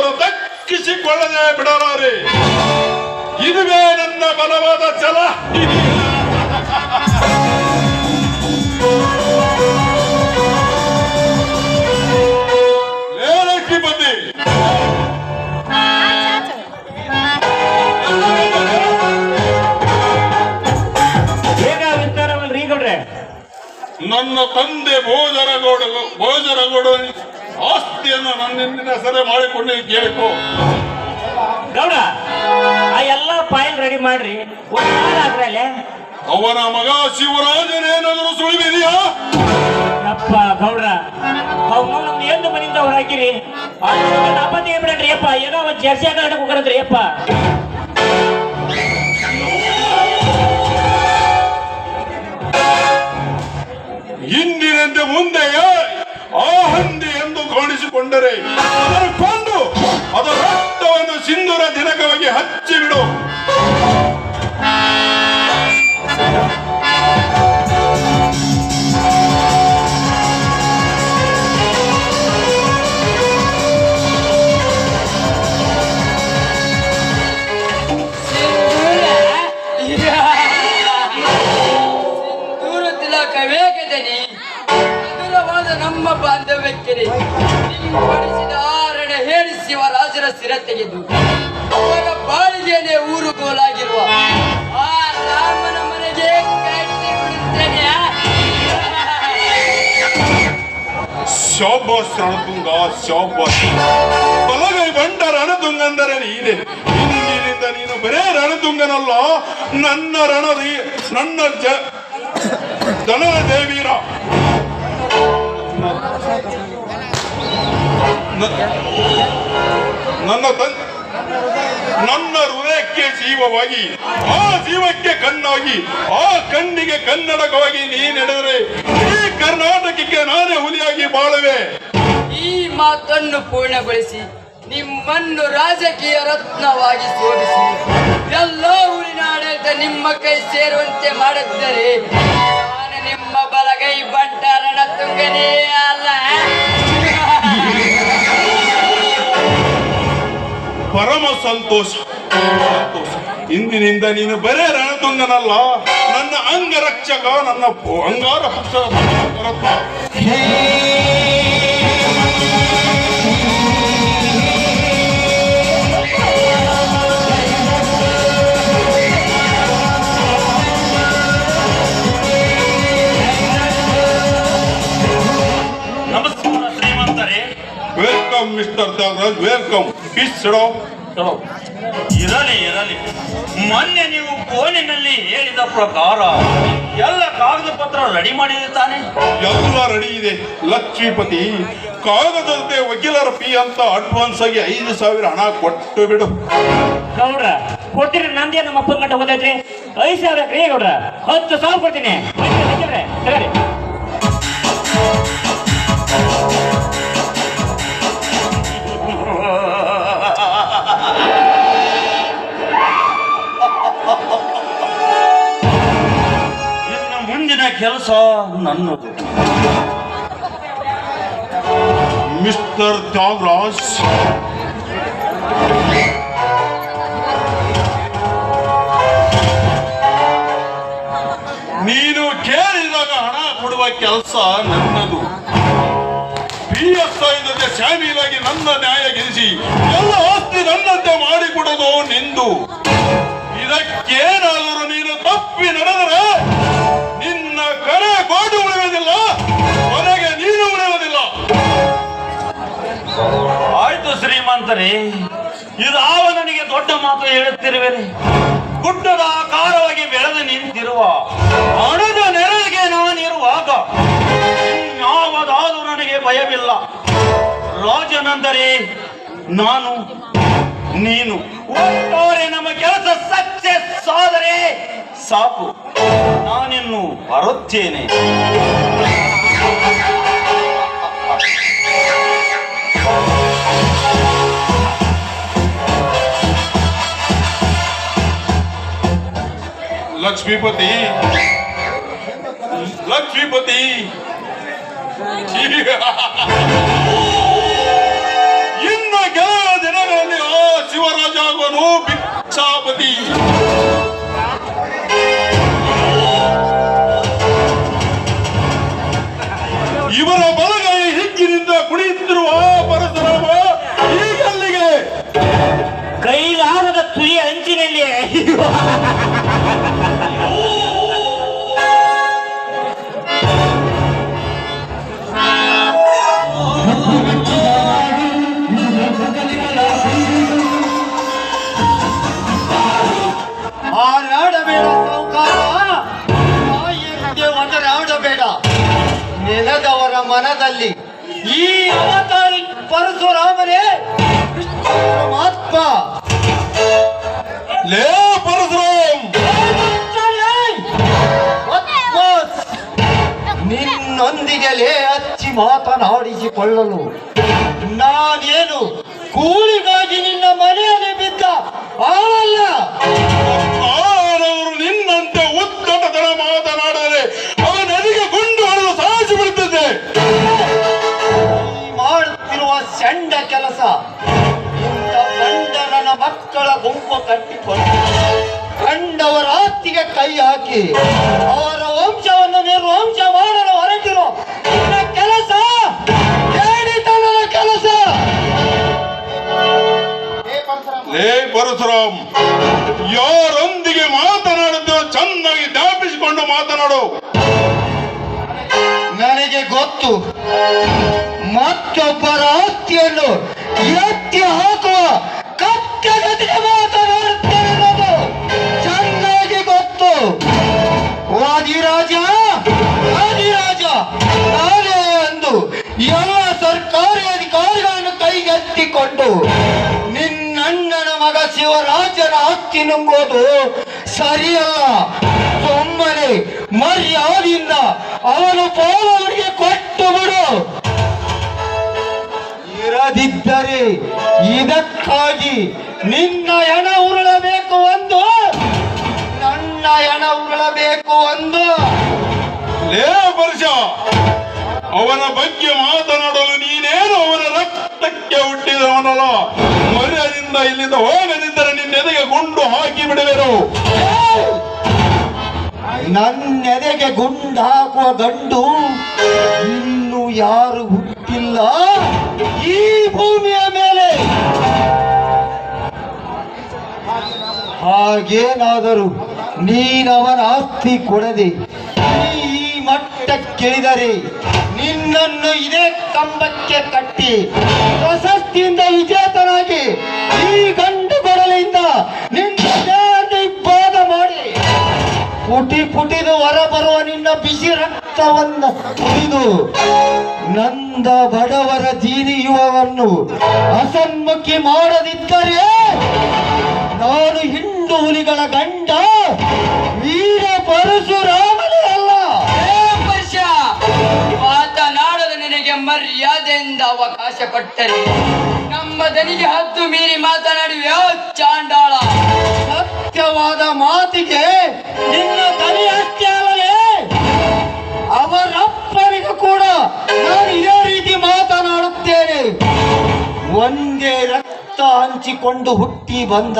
ತ್ಯಾಗರಾಜನಿಂದರು ದಕ್ಕಿಸಿಕೊಳ್ಳದೆ ಬಿಡಲಾರೆ. ಇದುವೇ ನನ್ನ ಬಲವಾದ ಛಲ ನನ್ನ ತಂದೆ ಭೋಜರಗೌಡ ಭೋಜರಗೌಡ ಆಸ್ತಿಯನ್ನು ನನ್ನಿಂದಿನ ಸೆರೆ ಮಾಡಿಕೊಂಡು ಕೇಳಿಕೊ ಗೌಡ ಆ ಎಲ್ಲ ಫೈಲ್ ರೆಡಿ ಮಾಡ್ರಿ. ಆದ್ರಲ್ಲೇ ಅವನ ಮಗ ಶಿವರಾಜನೇನಾದರೂ ಸುಳಿವಿದೆಯಾ? ಯಪ್ಪ ಗೌಡ್ರ ಅವ್ನು ಎಂದು ಮನೆಯಿಂದ ಅವ್ರು ಹಾಕಿರಿ? ಅಪ್ಪತ್ತಿಗೆ ಬಿಡ್ರಿ ಅಪ್ಪ ಏನೋ ಒಂದ್ ಜರ್ಸಿ ಹಾಕಿ ಹೋಗ್ರಿ ಅಪ್ಪ ಹಿಂದಿನಂತೆ ಮುಂದೆ ಆ ಹಂದಿ ಎಂದು ಕಾಣಿಸಿಕೊಂಡರೆ ಅದರ ಕೊಂದು ಅದರ ರಕ್ತವನ್ನು ಸಿಂಧೂರ ದಿನಕವಾಗಿ ತೆಗೆದು ಅವರ ಬಾಳಿಗೆನೆ ಊರುಗೋಲಾಗಿರುವ ಆ ರಾಮನ ಮನೆಗೆ ಕಟ್ಟಿ ಬಿಡುತ್ತೇನೆ. ಶಾಬಾಸ್ ರಣತುಂಗ ಶಾಬಾಸ್ ಬಲಗೈ ಬಂಡ ರಣತುಂಗಂದರೆ ನೀನೆ. ಇಂದಿನಿಂದ ನೀನು ಬರೇ ರಣತುಂಗನಲ್ಲ ನನ್ನ ರಣದಿ, ನನ್ನ ಜ ದೇವೀರ. ನ- ನನ್ನ ತಂದೆ. ನನ್ನ ಹೃದಯಕ್ಕೆ ಜೀವವಾಗಿ, ಆ ಜೀವಕ್ಕೆ ಕಣ್ಣಾಗಿ, ಆ ಕಣ್ಣಿಗೆ ಕನ್ನಡಕವಾಗಿ ನೀ ನಡೆದರೆ ಈ ಕರ್ನಾಟಕಕ್ಕೆ ನಾನೇ ಹುಲಿಯಾಗಿ ಬಾಳುವೆ. ಈ ಮಾತನ್ನು ಪೂರ್ಣಗೊಳಿಸಿ, ನಿಮ್ಮನ್ನು ರಾಜಕೀಯ ರತ್ನವಾಗಿ ಶೋಧಿಸಿ ಎಲ್ಲ ಊರಿನ ಆಡಳಿತ ನಿಮ್ಮ ಕೈ ಸೇರುವಂತೆ ಮಾಡಿದ್ದರೆ, ನಾನು ನಿಮ್ಮ ಬಲಗೈ ಬಂಟಾರಣ ರಣತುಂಗನೇ ಅಲ್ಲ ಪರಮ ಸಂತೋಷ. ಇಂದಿನಿಂದ ನೀನು ಬರೇ ರಣತುಂಗನಲ್ಲ ನನ್ನ ಅಂಗರಕ್ಷಕ, ನನ್ನ ಅಂಗಾರ ನಮಸ್ಕಾರ ಶ್ರೀಮಂತರೇ. ವೆಲ್ಕಮ್ ಮಿಸ್ಟರ್ ತ್ಯಾಗರಾಜ್ ವೆಲ್ಕಮ್ ಪೀಸ್ ಸಿಡೋ ಇರಲಿ ಇರಲಿ. ಮೊನ್ನೆ ನೀವು ಫೋನಿನಲ್ಲಿ ಹೇಳಿದ ಪ್ರಕಾರ ಎಲ್ಲ ಕಾಗದ ಪತ್ರ ರೆಡಿ ಮಾಡಿದೆ ತಾನೆ ಎಲ್ಲ ರೆಡಿ ಇದೆ. ಲಕ್ಷ್ಮೀಪತಿ ಕಾಗದದಂತೆ ವಕೀಲರ ಫೀ ಅಂತ ಅಡ್ವಾನ್ಸ್ ಆಗಿ ಐದು ಸಾವಿರ ಹಣ ಕೊಟ್ಟು ಬಿಡು. ಗೌಡ್ರ ಕೊಟ್ಟಿರಿ ನಂದೇ ನಮ್ಮ ಅಪ್ಪನ ಕಟ್ಟ ಹೋದೈತ್ರಿ ಐದು ಸಾವಿರ ಕ್ರಿಯೆ ಗೌಡ್ರ. ಹತ್ತು ಸಾವಿರ ಕೊಡ್ತೀನಿ. ಬನ್ನಿ, ಕೆಲಸ ನನ್ನದು. ಮಿಸ್ಟರ್ ತ್ಯಾಗರಾಜ್ ನೀನು ಕೇಳಿದಾಗ ಹಣ ಕೊಡುವ ಕೆಲಸ ನನ್ನದು. ಪಿ ಎಸ್ ಐ ಶಾಮೀಲಾಗಿ ನನ್ನ ನ್ಯಾಯ ಗೆಲ್ಲಿಸಿ ಎಲ್ಲ ಆಸ್ತಿ ನನ್ನಂತೆ ಮಾಡಿಕೊಡೋದು ನಿಂದು. ಇದಕ್ಕೇನಾದರೂ ನೀನು ತಪ್ಪಿ ನಡೆದರೆ ಗೋಡು ಉಳಿಯುವುದಿಲ್ಲ ಕೊನೆಗೆ ನೀನು ಉಳಿಯುವುದಿಲ್ಲ. ಆಯ್ತು ಶ್ರೀಮಂತರೇ ಇದಾವ ನನಗೆ ದೊಡ್ಡ ಮಾತು ಹೇಳುತ್ತಿರುವೆನೆ. ಗುಡ್ಡದ ಆಕಾರವಾಗಿ ಬೆಳೆದು ನಿಂತಿರುವ ಹಣದ ನೆರಳಿಗೆ ನಾನಿರುವಾಗ ಯಾವುದಾದ್ರೂ ನನಗೆ ಭಯವಿಲ್ಲ. ರಾಜನಂದರೇ ನಾನು, ನೀನು. ಒಟ್ಟಾರೆ ನಮ್ಮ ಕೆಲಸ ಸಕ್ಸೆಸ್ ಆದರೆ ಸಾಕು. ನಾನಿನ್ನು ಬರುತ್ತೇನೆ ಲಕ್ಷ್ಮೀಪತಿ. ಲಕ್ಷ್ಮೀಪತಿ. ಇನ್ನು ಕೆಲವು ದಿನಗಳಲ್ಲಿ ಆ ಶಿವರಾಜ ಆಗುವನು ಭಿಕ್ಷಾಪತಿ. ಮಾತನಾಡಿಸಿಕೊಳ್ಳಲು ನಾನೇನು ಕೂಲಿಗಾಗಿ ನಿನ್ನ ಮನೆಯಲ್ಲಿ ಬಿದ್ದ? ಆಳಲ್ಲ. ಆಳವರು ನಿನ್ನಂತೆ ಉತ್ಕಟತನ ಮಾತನಾಡಿದರೆ ಅವನಿಗೆ ಗುಂಡು ಹೊಡೆದು ಸಾಯಿಸಿ ಬಿಡುತ್ತದೆ ಮಾಡುತ್ತಿರುವ ಸಣ್ಣ ಕೆಲಸ ಇಂಥ ಗಂಡನ ಮಕ್ಕಳ ಗುಂಪು ಕಟ್ಟಿಕೊಂಡು ಕಂಡವರ ಆಸ್ತಿಗೆ ಕೈ ಹಾಕಿ ಅವರ ವಂಶವನ್ನು ನಿರ್ವಂಶ ಮಾಡಲು ಲೇ ಪರಶುರಾಮ್ ಯಾರೊಂದಿಗೆ ಮಾತನಾಡುತ್ತೋ ಚೆನ್ನಾಗಿ ಜ್ಞಾಪಿಸಿಕೊಂಡು ಮಾತನಾಡು. ನನಗೆ ಗೊತ್ತು ಮತ್ತೊಬ್ಬರ ಆಸ್ತಿಯನ್ನು ಎತ್ತಿ ಹಾಕುವ ನುಂಗೋದು ಸರಿಯಲ್ಲ ಸುಮ್ಮನೆ ಮರ್ಯಾದಿಂದ ಅವನು ಪೋಲವರಿಗೆ ಕೊಟ್ಟು ಬಿಡು. ಇರದಿದ್ದರೆ ಇದಕ್ಕಾಗಿ ನಿನ್ನ ಹೆಣ ಉರುಳಬೇಕು ಒಂದು ನನ್ನ ಹೆಣ ಉರುಳಬೇಕು ಒಂದು ಲೇ ಬರ್ಜ ಅವನ ಬಗ್ಗೆ ಮಾತನಾಡಲು ನೀನೇನು ಅವನ ರಕ್ತಕ್ಕೆ ಹುಟ್ಟಿದವನಲ್ಲ. ಮರ್ಯಾದಿಂದ ಇಲ್ಲಿಂದ ಹೋಗದಿದ್ದರೆ ನಿನ್ನೆದೆಗೆ ಗುಂಡು ಹಾಕಿ ಬಿಡುವೆರು. ನನ್ನೆದೆಗೆ ಗುಂಡು ಹಾಕುವ ಗಂಡು ಇನ್ನು ಯಾರು ಹುಟ್ಟಿಲ್ಲ? ಈ ಭೂಮಿಯ ಮೇಲೆ. ಹಾಗೇನಾದರೂ ನೀನವನ ಆಸ್ತಿ ಕೊಡದೆ ಮಟ್ಟಕ್ಕಿಳಿದರೆ ನಿನ್ನನ್ನು ಇದೇ ಕಂಬಕ್ಕೆ ಕಟ್ಟಿ ಪ್ರಶಸ್ತಿಯಿಂದ ವಿಜೇತನಾಗಿ ಈ ಗಂಡು ಕೊಡಲಿಂದ ನಿನ್ನ ಮಾಡಿ. ಪುಟಿ ಪುಟಿದು ಹೊರ ಬರುವ ನಿನ್ನ ಬಿಸಿ ರಕ್ತವನ್ನು ಕುಡಿದು ನಂದ ಬಡವರ ಜೀರಿಯುವವನ್ನು ಅಸನ್ಮುಖಿ ಮಾಡದಿದ್ದರೆ ನಾನು ಹಿಂಡು ಹುಲಿಗಳ ಗಂಡ ವೀರ ಪರಶುರಾಮನೇ ಮರ್ಯಾದೆಯಿಂದ ಅವಕಾಶ ಕೊಟ್ಟರೆ ನಮ್ಮ ದನಿಗೆ ಹದ್ದು ಮೀರಿ ಮಾತನಾಡುವೆ ಚಾಂಡಾಳ. ಸತ್ಯವಾದ ಮಾತಿಗೆ ನಿನ್ನ ತಲೆ ಅಷ್ಟೇ ಅಲ್ಲಲೇ ಅವರಪ್ಪನಿಗೂ ಕೂಡ ನಾನು ಇದೇ ರೀತಿ ಮಾತನಾಡುತ್ತೇನೆ. ಒಂದೇ ರಕ್ತ ಹಂಚಿಕೊಂಡು ಹುಟ್ಟಿ ಬಂದ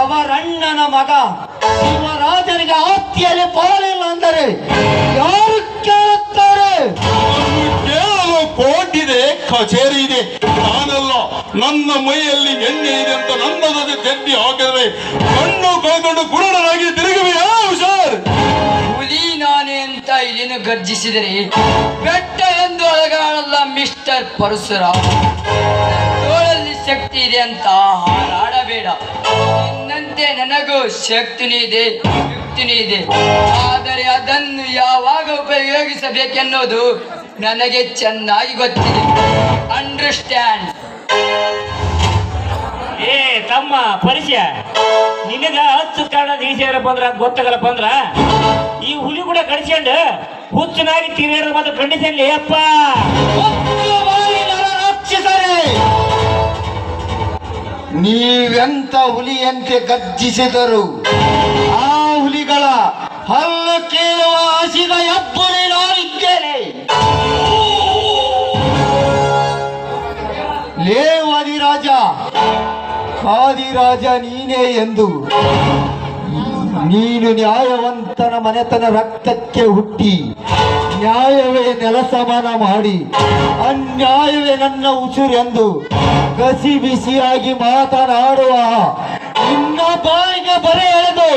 ಅವರಣ್ಣನ ಮಗ ಶಿವರಾಜನಿಗೆ ಆಸ್ತಿಯಲ್ಲಿ ಪಾಲಿಲ್ಲ ಅಂದರೆ ಯಾರು ಕೇಳುತ್ತಾರೆ? ಕಚೇರಿ ಇದೆ? ನಾನಲ್ಲ. ನನ್ನ ಮೈಯಲ್ಲಿ ಎಣ್ಣೆ ಇದೆ ಅಂತ ನನ್ನ ಜೊತೆ ಜಡ್ಡಿ ಹಾಕಿದ್ರೆ ಕಣ್ಣು ಕಳ್ಕೊಂಡು ಕುರುಡನಾಗಿ ತಿರುಗುವೆಯಾ ಹುಷಾರ್? ಹುಲಿ ನಾನೇ ಅಂತ ಇದೇನು ಗರ್ಜಿಸಿದರೆ ಬೆಟ್ಟ ಎಂದು ಅಳಗಾಡಲ್ಲ ಮಿಸ್ಟರ್ ಪರಶುರಾಮ. ತೋಳಲ್ಲಿ ಶಕ್ತಿ ಇದೆ ಅಂತ ಹಾರಾಡಬೇಡ. ನಿನ್ನಂತೆ ನನಗೂ ಶಕ್ತಿನೂ ಇದೆ ಇದೆ. ಆದರೆ ಅದನ್ನು ಯಾವಾಗ ಉಪಯೋಗಿಸಬೇಕೆನ್ನೋದು ನನಗೆ ಚೆನ್ನಾಗಿ ಗೊತ್ತಿದೆ. ಅಂಡರ್ಸ್ಟ್ಯಾಂಡ್ ಏ ತಮ್ಮ ಪರಿಚಯ. ನಿನಗ ಹತ್ತು ಕಾರಣ ದೇಶಿಯರ ಬಂದ್ರ ಗೊತ್ತಾಗಲ್ಲಪ್ಪ ಬಂದ್ರ? ಈ ಹುಲಿ ಕೂಡ ಕಳಿಸ್ಕೊಂಡು ಹುಚ್ಚನಾಗಿ ತಿರುಗಾಡೋದು ಮಾತ್ರ ಕಂಡೀಷನ್ ಅಪ್ಪ! ರಾಕ್ಷಸರೇ ನೀವೆಂತ ಹುಲಿಯಂತೆ ಗರ್ಜಿಸಿದರು? ಆ ಹುಲಿಗಳ ಹಲ್ಲು ಆದಿರಾಜ ನೀನೇ ಎಂದು. ನೀನು ನ್ಯಾಯವಂತನ ಮನೆತನ ರಕ್ತಕ್ಕೆ ಹುಟ್ಟಿ. ನ್ಯಾಯವೇ ನೆಲಸಮಾನ ಮಾಡಿ. ಅನ್ಯಾಯವೇ ನನ್ನ ಉಸಿರೆಂದು ಕಸಿ ಬಿಸಿಯಾಗಿ ಮಾತನಾಡುವ. ನಿನ್ನ ಬಾಯಿಗೆ ಬರೆ ಎಳೆದು.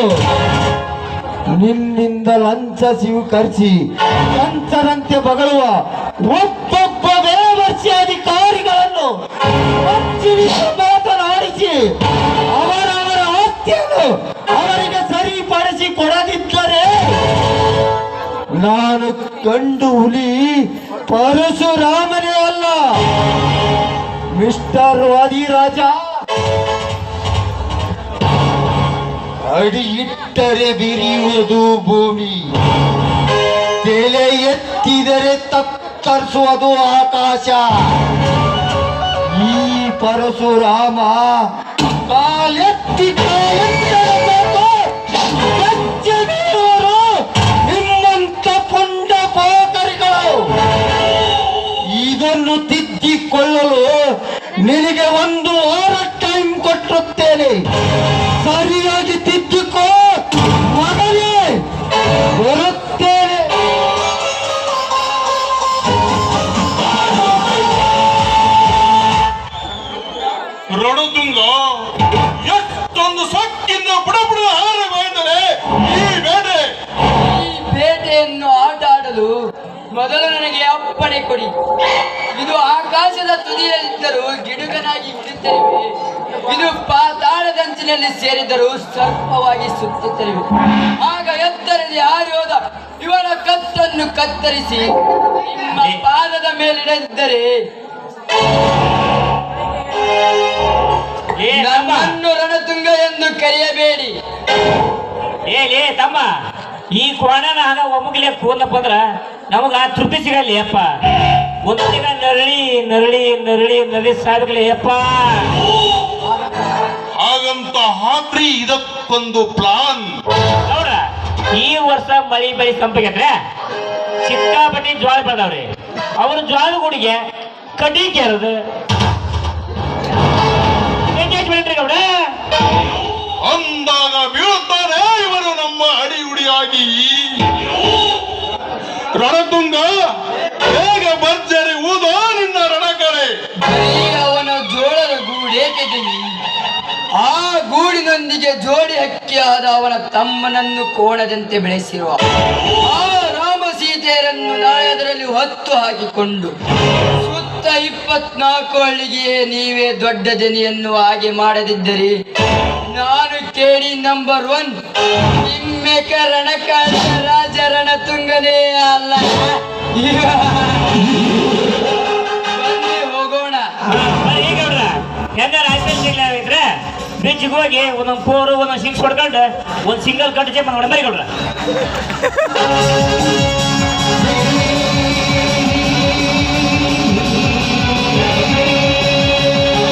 ನಿನ್ನಿಂದ ಲಂಚ ಸ್ವೀಕರಿಸಿ ಲಂಚರಂತೆ ಬಗಳುವ ಒಬ್ಬೊಬ್ಬ ಬೇವರ್ಸಿ ಅಧಿಕಾರಿಗಳನ್ನು ಮಾತನಾಡಿಸಿ ಅವರಿಗೆ ಸರಿಪಡಿಸಿ ಕೊಡದಿದ್ದರೆ ನಾನು ಕಂಡು ಹುಲಿ ಪರಶುರಾಮನೇ ಅಲ್ಲ. ಮಿಸ್ಟರ್ ವಾದಿರಾಜ. ಅಡಿ ಇಟ್ಟರೆ ಬಿರಿಯುವುದು ಭೂಮಿ. ತಲೆ ಎತ್ತಿದರೆ ತತ್ತರಿಸುವುದು ಆಕಾಶ. ಈ ಪರಶುರಾಮ ಕಾಲೆತ್ತಿ ಕಾಲೆತ್ತಬೇಕು ರಣದುಂಗ ಎಷ್ಟೊಂದು ಸೊಕ್ಕಿಂದ ಬುಡ ಬುಡ ಹಾರ ಬೇಡಲೆ ಈ ಬೇಟೆ ಈ ಬೇಟೆಯನ್ನು ಆಟ ಆಡಲು ಮೊದಲು ನನಗೆ ಅಪ್ಪಣೆ ಕೊಡಿ. ಇದು ಆಕಾಶದ ತುದಿಯಲ್ಲಿದ್ದರೂ ಗಿಡುಗನಾಗಿ ಉಳಿತರಿವೆ. ಇದು ಪಾತಾಳದಂಚಿನಲ್ಲಿ ಸೇರಿದರೂ ಸರ್ಪವಾಗಿ ಸುತ್ತುತ್ತಲಿವೆ ಆಗ ಎತ್ತರದಲ್ಲಿ ಹಾರಿ ಹೋದ ಇವನ ಕತ್ತನ್ನು ಕತ್ತರಿಸಿ ನಿಮ್ಮ ಪಾದದ ಮೇಲಿಡಿದ್ದರೆ ನನ್ನನ್ನು ರಣತುಂಗ ಎಂದು ಕರೆಯಬೇಡಿ. ಏ ತಮ್ಮ. ಈ ಕೋಣನ ಹಾಗ ಒಮ್ಮಗಲೇ ಕೂದಲಪ್ಪ ಅಂದ್ರ ಆ ತೃಪ್ತಿ ಸಿಗಲ್ಲಿ ಅಪ್ಪ. ಒಂದು ದಿನ ನರಳಿ ನರಳಿ ನರಳಿ ನರಳಿ ಸಾಧಕಲಿ ಅಪ್ಪ. ಹಾಗಂತ ಹಾಕ್ರಿ ಇದಕ್ಕೊಂದು ಪ್ಲಾನ್ ನೋಡ್ರ ಈ ವರ್ಷ ಮಳಿ ಬಳಿ ಸಂಪಗೈತ್ರೆ ಸಿಕ್ಕಾಪಟ್ಟಿ ಜ್ವಾಳ ಬೆಳೆದವ್ರಿ. ಅವ್ರ ಜ್ವಾಳ ಗುಡಿಗೆ ಕಡಿ ಕೇರದು ಉಡಿಯಾಗಿ ರಣತುಂಗ ಹೇಗೆ ಭರ್ಜರಿ ಊದೋ ನಿನ್ನ ರಣಕಳೆ ಅವನ ಜೋಳದ ಗೂಡೇಕೆ ಜನಿ ಆ ಗೂಡಿನೊಂದಿಗೆ ಜೋಡಿ ಹಕ್ಕಿಯಾದ ಅವನ ತಮ್ಮನನ್ನು ಕೋಣದಂತೆ ಬೆಳೆಸಿರುವ ಆ ರಾಮ ಸೀತೆಯರನ್ನು ಅದರಲ್ಲಿ ಹೊತ್ತು ಹಾಕಿಕೊಂಡು ಸುತ್ತ ಇಪ್ಪತ್ನಾಲ್ಕು ಹಳ್ಳಿಗೆ ನೀವೇ ದೊಡ್ಡ ಜನಿಯನ್ನು ಹಾಗೆ ಮಾಡದಿದ್ದರೆ ನಾನು ಕೇಳಿ ನಂಬರ್ ಒನ್ ನಿಮ್ಮೆಕ ರಣಕಾಳ ರಾಜ ರಣತುಂಗನೇ ಅಲ್ಲ. ಹೋಗೋಣ. ಹೆಂಗಾರ ಐಪಿಎಲ್ ಸಿಗ್ಲ ಇದ್ರೆ ಬ್ರಿಡ್ಜ್ಗೆ ಹೋಗಿ ಒಂದೊಂದು ಫೋರ್ ಒಂದೊಂದು ಸಿಕ್ಸ್ ಹೊಡ್ಕೊಂಡು ಒಂದು ಸಿಂಗಲ್ ಕಟ್ ಜಂಪ್ ಮಾಡಿ ಈ